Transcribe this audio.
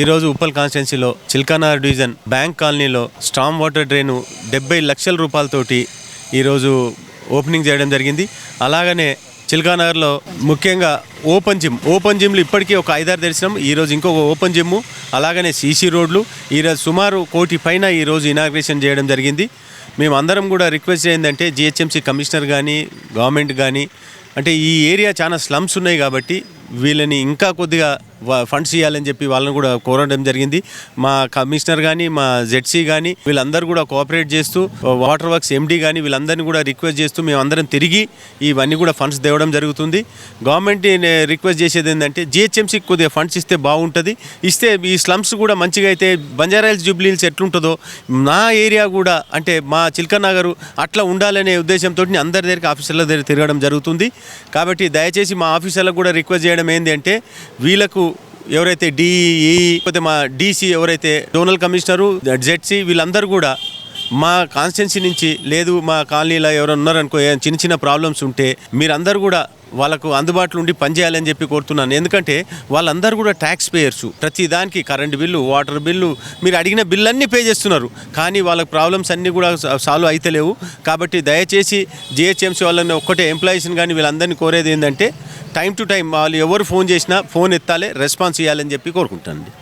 ఈరోజు ఉప్పల్ కాన్స్టిట్యున్సీలో Chilkanagar division bank కాలనీలో స్టామ్ వాటర్ డ్రైను డెబ్బై లక్షల రూపాయలతోటి ఈరోజు ఓపెనింగ్ చేయడం జరిగింది. అలాగనే చిల్కానగర్లో ముఖ్యంగా ఓపెన్ జిమ్ ఓపెన్ జిమ్లు ఇప్పటికీ ఒక ఐదారు దర్శనం ఈరోజు ఇంకొక ఓపెన్ జిమ్ అలాగనే సీసీ రోడ్లు. ఈరోజు సుమారు కోటి పైన ఈరోజు ఇనాగ్రేషన్ చేయడం జరిగింది. మేము అందరం కూడా రిక్వెస్ట్ ఏంటంటే జిహెచ్ఎంసీ కమిషనర్ కానీ గవర్నమెంట్ కానీ అంటే ఈ ఏరియా చాలా స్లమ్స్ ఉన్నాయి కాబట్టి వీళ్ళని ఇంకా కొద్దిగా ఫండ్స్ ఇవ్వాలని చెప్పి వాళ్ళని కూడా కోరడం జరిగింది. మా కమిషనర్ కానీ మా జెడ్సీ కానీ వీళ్ళందరూ కూడా కోఆపరేట్ చేస్తూ వాటర్ వర్క్స్ ఎండీ కానీ వీళ్ళందరినీ కూడా రిక్వెస్ట్ చేస్తూ మేము తిరిగి ఇవన్నీ కూడా ఫండ్స్ తేవడం జరుగుతుంది. గవర్నమెంట్ రిక్వెస్ట్ చేసేది ఏంటంటే జిహెచ్ఎంసీకి కొద్దిగా ఫండ్స్ ఇస్తే బాగుంటుంది. ఇస్తే ఈ స్లమ్స్ కూడా మంచిగా అయితే బంజారాయిల్స్ జూబ్లీల్స్ ఎట్లుంటుందో నా ఏరియా కూడా అంటే మా చిల్కనగరు అట్లా ఉండాలనే ఉద్దేశంతో అందరి దగ్గరికి ఆఫీసర్ల దగ్గర తిరగడం జరుగుతుంది. కాబట్టి దయచేసి మా ఆఫీసర్లకు కూడా రిక్వెస్ట్ చేయడం ఏంటి అంటే వీళ్ళకు ఎవరైతే డిఈ e, లేకపోతే మా డీసీ ఎవరైతే జోనల్ కమిషనరు జెడ్సీ వీళ్ళందరూ కూడా మా కాన్స్టిట్యున్సీ నుంచి లేదు మా కాలనీలో ఎవరైనా ఉన్నారనుకో చిన్న చిన్న ప్రాబ్లమ్స్ ఉంటే మీరందరూ కూడా వాళ్ళకు అందుబాటులో ఉండి పనిచేయాలని చెప్పి కోరుతున్నాను. ఎందుకంటే వాళ్ళందరూ కూడా ట్యాక్స్ పేయర్స్ ప్రతి దానికి కరెంట్ బిల్లు వాటర్ బిల్లు మీరు అడిగిన బిల్లు అన్నీ పే చేస్తున్నారు. కానీ వాళ్ళకి ప్రాబ్లమ్స్ అన్నీ కూడా సాల్వ్ అయితలేవు. కాబట్టి దయచేసి జిహెచ్ఎంసీ వాళ్ళని ఒక్కటే ఎంప్లాయీస్ని కానీ వీళ్ళందరినీ కోరేది ఏంటంటే టైం టు టైం వాళ్ళు ఎవరు ఫోన్ చేసినా ఫోన్ ఎత్తాలి రెస్పాన్స్ ఇవ్వాలని చెప్పి కోరుకుంటాను